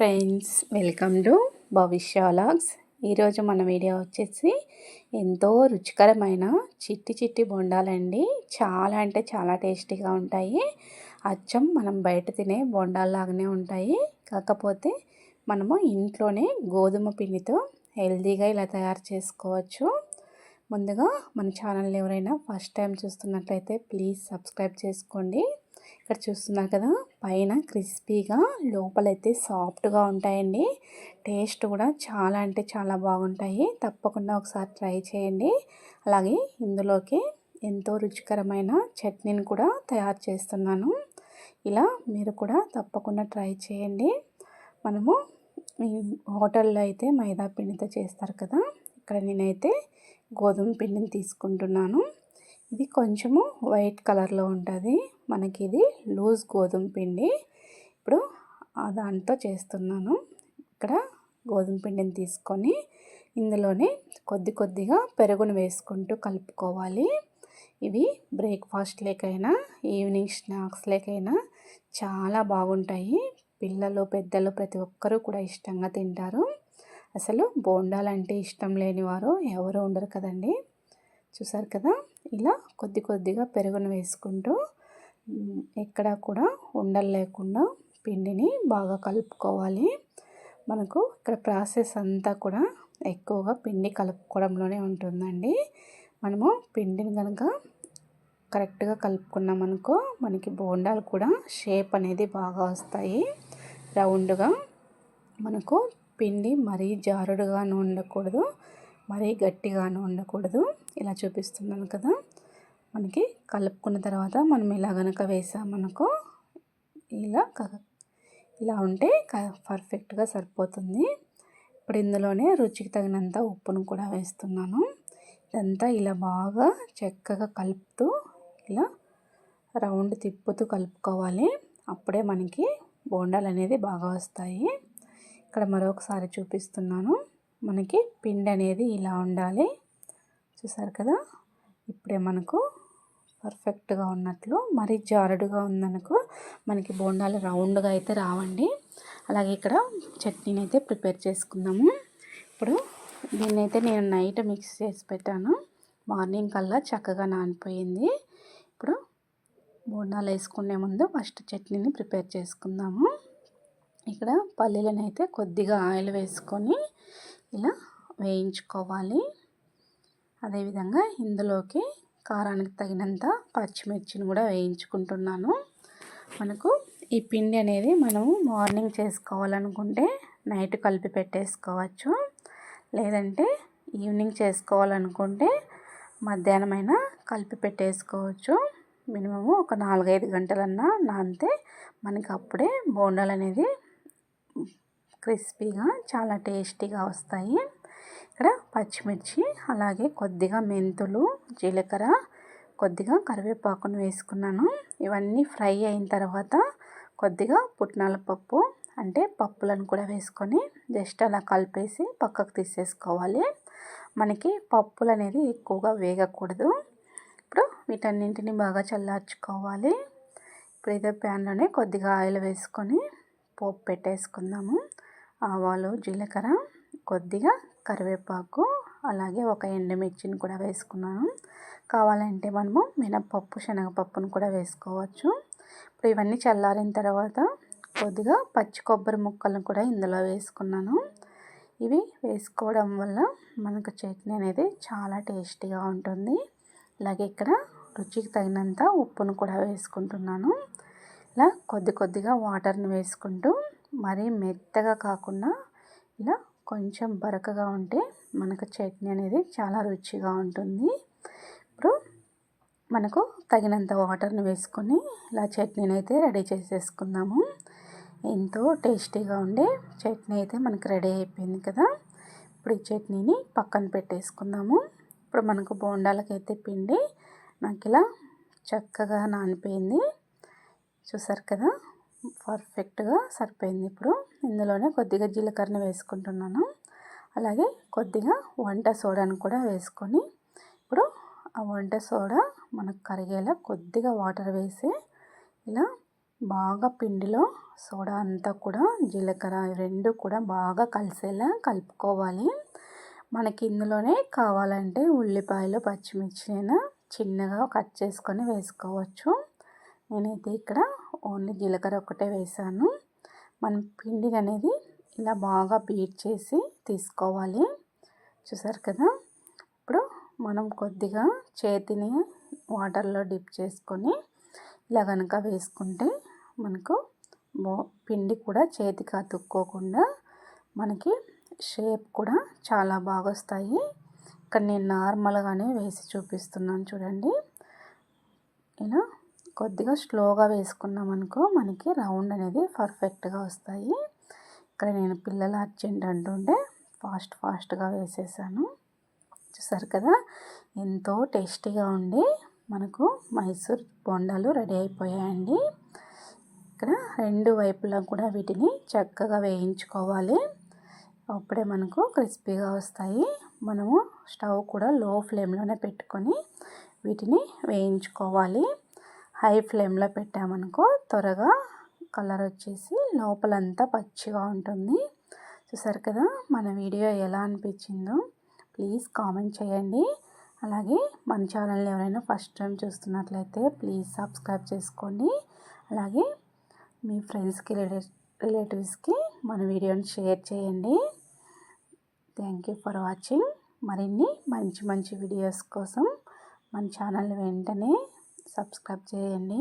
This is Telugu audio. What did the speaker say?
Friends welcome to Bhavishya vlogs ఈరోజు మన వీడియో వచ్చేసి ఎంతో రుచికరమైన చిట్టి చిట్టి బొండాలండి. చాలా అంటే చాలా టేస్టీగా ఉంటాయి. అచ్చం మనం బయట తినే బొండాల్లాగానే ఉంటాయి. కాకపోతే మనము ఇంట్లోనే గోధుమ పిండితో హెల్తీగా ఇలా తయారు చేసుకోవచ్చు. ముందుగా మన ఛానల్ ఎవరైనా ఫస్ట్ టైం చూస్తున్నట్లయితే ప్లీజ్ సబ్స్క్రైబ్ చేసుకోండి. ఇక్కడ చూస్తున్నారు కదా పైన క్రిస్పీగా లోపలైతే సాఫ్ట్గా ఉంటాయండి. టేస్ట్ కూడా చాలా అంటే చాలా బాగుంటాయి. తప్పకుండా ఒకసారి ట్రై చేయండి. అలాగే ఇందులోకి ఎంతో రుచికరమైన చట్నీని కూడా తయారు చేస్తున్నాను. ఇలా మీరు కూడా తప్పకుండా ట్రై చేయండి. మనము హోటల్లో అయితే మైదా పిండితో చేస్తారు కదా ఇక్కడ నేనైతే గోధుమ పిండిని తీసుకుంటున్నాను. ఇది కొంచెము వైట్ కలర్లో ఉంటుంది. మనకి ఇది లూజ్ గోధుమ పిండి. ఇప్పుడు దాంతో చేస్తున్నాను. ఇక్కడ గోధుమ పిండిని తీసుకొని ఇందులోనే కొద్ది కొద్దిగా పెరుగును వేసుకుంటూ కలుపుకోవాలి. ఇవి బ్రేక్ఫాస్ట్ లేకైనా ఈవినింగ్ స్నాక్స్ లేకైనా చాలా బాగుంటాయి. పిల్లలు పెద్దలు ప్రతి ఒక్కరూ కూడా ఇష్టంగా తింటారు. అసలు బోండాలంటే ఇష్టం లేని వారు ఎవరు ఉండరు కదండి? చూసారు కదా? ఇలా కొద్ది కొద్దిగా పెరుగును వేసుకుంటూ ఎక్కడా కూడా ఉండలు లేకుండా పిండిని బాగా కలుపుకోవాలి. మనకు ఇక్కడ ప్రాసెస్ అంతా కూడా ఎక్కువగా పిండి కలుపుకోవడంలోనే ఉంటుందండి. మనము పిండిని కనుక కరెక్ట్గా కలుపుకున్నామనుకో మనకి బోండాలు కూడా షేప్ అనేది బాగా వస్తాయి. రౌండ్గా మనకు పిండి మరీ జారుడుగాను ఉండకూడదు మరీ గట్టిగాను ఉండకూడదు. ఇలా చూపిస్తున్నాను కదా. మనకి కలుపుకున్న తర్వాత మనం ఇలా కనుక వేసామనుకో ఇలా ఇలా ఉంటే పర్ఫెక్ట్గా సరిపోతుంది. ఇప్పుడు ఇందులోనే రుచికి తగినంత ఉప్పును కూడా వేస్తున్నాను. ఇదంతా ఇలా బాగా చక్కగా కలుపుతూ ఇలా రౌండ్ తిప్పుతూ కలుపుకోవాలి. అప్పుడే మనకి బోండాలు అనేది బాగా వస్తాయి. ఇక్కడ మరొకసారి చూపిస్తున్నాను. మనకి పిండి అనేది ఇలా ఉండాలి. చూసారు కదా? ఇప్పుడే మనకు పర్ఫెక్ట్గా ఉన్నట్లు మరి జారుడుగా ఉందనుకో మనకి బోండాలు రౌండ్గా అయితే రావండి. అలాగే ఇక్కడ చట్నీని అయితే ప్రిపేర్ చేసుకుందాము. ఇప్పుడు దీన్నైతే నేను నైట్ మిక్స్ చేసి పెట్టాను. మార్నింగ్ కల్లా చక్కగా నానిపోయింది. ఇప్పుడు బోండాలు వేసుకునే ముందు ఫస్ట్ చట్నీని ప్రిపేర్ చేసుకుందాము. ఇక్కడ పల్లీలను అయితే కొద్దిగా ఆయిల్ వేసుకొని ఇలా వేయించుకోవాలి. అదేవిధంగా ఇందులోకి కారానికి తగినంత పచ్చిమిర్చిని కూడా వేయించుకుంటున్నాను. మనకు ఈ పిండి అనేది మనం మార్నింగ్ చేసుకోవాలనుకుంటే నైట్ కలిపి పెట్టేసుకోవచ్చు. లేదంటే ఈవినింగ్ చేసుకోవాలనుకుంటే మధ్యాహ్నమైనా కలిపి పెట్టేసుకోవచ్చు. మినిమము ఒక నాలుగైదు గంటలన్నా నానితే మనకి అప్పుడే బోండాలు అనేది క్రిస్పీగా చాలా టేస్టీగా వస్తాయి. ఇక్కడ పచ్చిమిర్చి అలాగే కొద్దిగా మెంతులు జీలకర్ర కొద్దిగా కరివేపాకును వేసుకున్నాను. ఇవన్నీ ఫ్రై అయిన తర్వాత కొద్దిగా పుట్నాల పప్పు అంటే పప్పులను కూడా వేసుకొని జస్ట్ అలా కలిపేసి పక్కకు తీసేసుకోవాలి. మనకి పప్పులు అనేది ఎక్కువగా వేగకూడదు. ఇప్పుడు వీటన్నింటిని బాగా చల్లార్చుకోవాలి. ఇప్పుడు ఇదే ప్యాన్లోనే కొద్దిగా ఆయిల్ వేసుకొని పోపు పెట్టేసుకుందాము. ఆవాలు జీలకర్ర కొద్దిగా కరివేపాకు అలాగే ఒక ఎండుమిర్చిని కూడా వేసుకున్నాను. కావాలంటే మనము మినపప్పు శనగపప్పును కూడా వేసుకోవచ్చు. ఇప్పుడు ఇవన్నీ చల్లారిన తర్వాత కొద్దిగా పచ్చి కొబ్బరి ముక్కలను కూడా ఇందులో వేసుకున్నాను. ఇవి వేసుకోవడం వల్ల మనకు చట్నీ అనేది చాలా టేస్టీగా ఉంటుంది. అలాగే ఇక్కడ రుచికి తగినంత ఉప్పును కూడా వేసుకుంటున్నాను. ఇలా కొద్ది కొద్దిగా వాటర్ని వేసుకుంటూ మరీ మెత్తగా కాకుండా ఇలా కొంచెం బరకగా ఉంటే మనకు చట్నీ అనేది చాలా రుచిగా ఉంటుంది. ఇప్పుడు మనకు తగినంత వాటర్ని వేసుకొని ఇలా చట్నీని అయితే రెడీ చేసేసుకుందాము. ఎంతో టేస్టీగా ఉండే చట్నీ అయితే మనకు రెడీ అయిపోయింది కదా. ఇప్పుడు ఈ చట్నీని పక్కన పెట్టేసుకుందాము. ఇప్పుడు మనకు బోండాలకైతే పిండి నాకు ఇలా చక్కగా నానిపోయింది. చూసారు కదా? పర్ఫెక్ట్గా సరిపోయింది ఇప్పుడు. ఇందులోనే కొద్దిగా జీలకర్ర వేసుకుంటున్నాను. అలాగే కొద్దిగా వంట సోడాను కూడా వేసుకొని ఇప్పుడు ఆ వంట సోడా మనకు కరిగేలా కొద్దిగా వాటర్ వేసి ఇలా బాగా పిండిలో సోడా అంతా కూడా జీలకర్ర రెండు కూడా బాగా కలిసేలా కలుపుకోవాలి. మనకి ఇందులోనే కావాలంటే ఉల్లిపాయలు పచ్చిమిర్చి అయినా చిన్నగా కట్ చేసుకొని వేసుకోవచ్చు. నేనైతే ఇక్కడ ఓన్లీ జీలకర్ర ఒకటే వేసాను. మనం పిండి అనేది ఇలా బాగా బీట్ చేసి తీసుకోవాలి. చూసారు కదా? ఇప్పుడు మనం కొద్దిగా చేతిని వాటర్లో డిప్ చేసుకొని ఇలా కనుక వేసుకుంటే మనకు పిండి కూడా చేతికి అతుక్కోకుండా మనకి షేప్ కూడా చాలా బాగా వస్తాయి. ఇక్కడ నేను నార్మల్గానే వేసి చూపిస్తున్నాను చూడండి. ఇలా కొద్దిగా స్లోగా వేసుకున్నాం అనుకో మనకి రౌండ్ అనేది పర్ఫెక్ట్గా వస్తాయి. ఇక్కడ నేను పిల్లలు అర్జెంట్ అంటుంటే ఫాస్ట్ ఫాస్ట్గా వేసేసాను. చూసారు కదా? ఎంతో టేస్టీగా ఉండి మనకు మైసూర్ బొండాలు రెడీ అయిపోయాయండి. ఇక్కడ రెండు వైపులా కూడా వీటిని చక్కగా వేయించుకోవాలి. అప్పుడే మనకు క్రిస్పీగా వస్తాయి. మనము స్టవ్ కూడా లో ఫ్లేమ్లోనే పెట్టుకొని వీటిని వేయించుకోవాలి. హై ఫ్లేమ్లో పెట్టామనుకో త్వరగా కలర్ వచ్చేసి లోపలంతా పచ్చిగా ఉంటుంది. చూసారు కదా మన వీడియో ఎలా అనిపించిందో? ప్లీజ్ కామెంట్ చేయండి. అలాగే మన ఛానల్ ఎవరైనా ఫస్ట్ టైం చూస్తున్నట్లయితే ప్లీజ్ సబ్స్క్రైబ్ చేసుకోండి. అలాగే మీ ఫ్రెండ్స్కి రిలేటివ్స్కి మన వీడియోని షేర్ చేయండి. Thank you for watching. మరిన్ని మంచి మంచి వీడియోస్ కోసం మన ఛానల్ వెంటనే సబ్స్క్రైబ్ చేయండి.